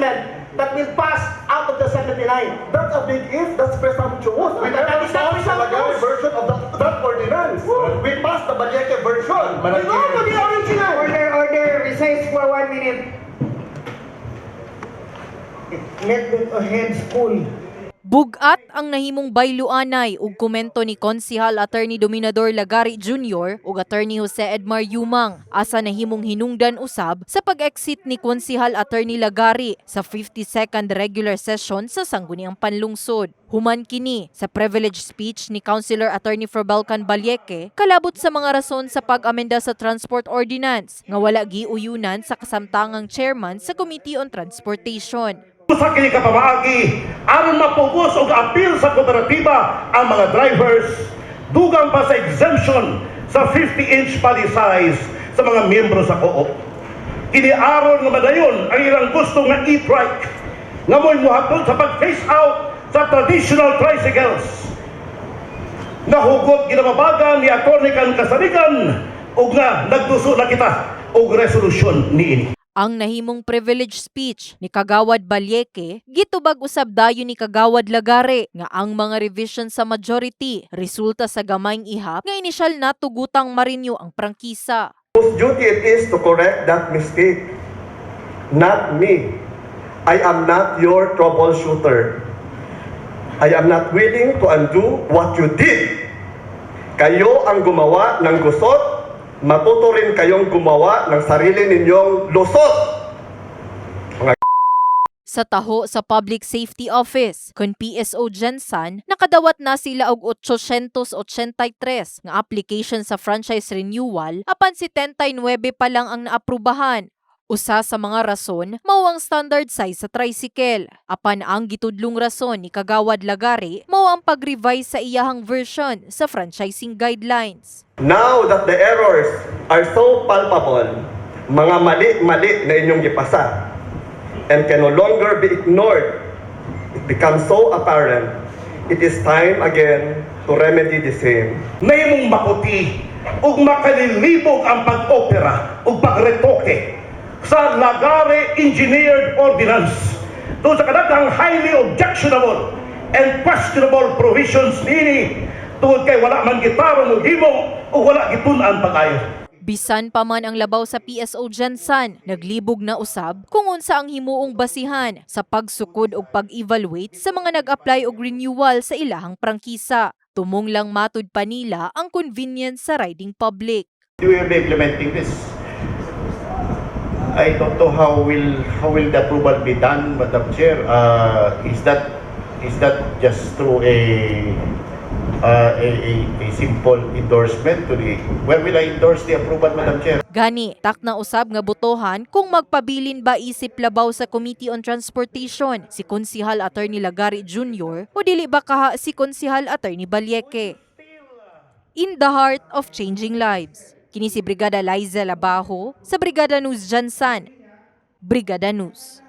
amendment that will pass out of the 79. That's a big if, that's presumptuous. We never passed the presumptuous. version of that, that ordinance. We passed the Balieke version. We go to the original. Order, order, recess for one minute. Let the head school. Bugat ang nahimong bayluanay ug komento ni Konsihal Attorney Dominador Lagari Jr. ug Attorney Jose Edmar Yumang asa nahimong hinungdan usab sa pag-exit ni Konsihal Attorney Lagari sa 52nd regular session sa Sangguniang Panlungsod. Human kini sa privilege speech ni Councilor Attorney for Balkan Balyeke kalabot sa mga rason sa pag-amenda sa Transport Ordinance nga wala giuyunan sa kasamtangang chairman sa Committee on Transportation. Sa kini kapamaagi aron mapugos og appeal sa kooperatiba ang mga drivers dugang pa sa exemption sa 50-inch body size sa mga miyembro sa co-op. Kini aron nga madayon ang ilang gusto nga e-trike nga mo'y muhatod sa pag-phase out sa traditional tricycles. Nahugot ginamabagan ni Atty. Kasarigan ug nga nagduso na kita og resolusyon niini. Ang nahimong privilege speech ni Kagawad Balyeke gitubag usab dayon ni Kagawad Lagare nga ang mga revision sa majority resulta sa gamayng ihap nga inisyal na tugutang marinyo ang prangkisa. Whose duty it is to correct that mistake. Not me. I am not your troubleshooter. I am not willing to undo what you did. Kayo ang gumawa ng gusot, matuto rin kayong gumawa ng sarili ninyong lusot. Sa taho sa Public Safety Office, kun PSO Jensen, nakadawat na sila og 883 nga application sa franchise renewal apan si 10.9 pa lang ang naaprubahan. Usa sa mga rason mao ang standard size sa tricycle. Apan ang gitudlong rason ni Kagawad Lagari mao ang pag-revise sa iyahang version sa franchising guidelines. Now that the errors are so palpable, mga mali-mali na inyong ipasa, and can no longer be ignored, it becomes so apparent, it is time again to remedy the same. Nahimong maputi ug makalilibog ang pag-opera ug pagretoke sa Lagare Engineered Ordinance doon sa kadaghang highly objectionable and questionable provisions nini tungod kay wala man gitarong og himo o wala gitun-an pag-ayo. Bisan pa man ang labaw sa PSO Jensen, naglibog na usab kung unsa ang himuong basihan sa pagsukod og pag-evaluate sa mga nag-apply og renewal sa ilahang prangkisa. Tumong lang matud pa nila ang convenience sa riding public. we will be implementing this. I don't know how will how will the approval be done, Madam Chair. Uh, is that is that just through a uh, a, a, a simple endorsement to the where will I endorse the approval, Madam Chair? Gani, tak na usab nga botohan kung magpabilin ba isip labaw sa Committee on Transportation si Konsihal Attorney Lagari Jr. o dili ba kaha si Konsihal Attorney Balyeke. In the heart of changing lives. Kini si Brigada Liza Labajo sa Brigada News Jansan. Brigada News.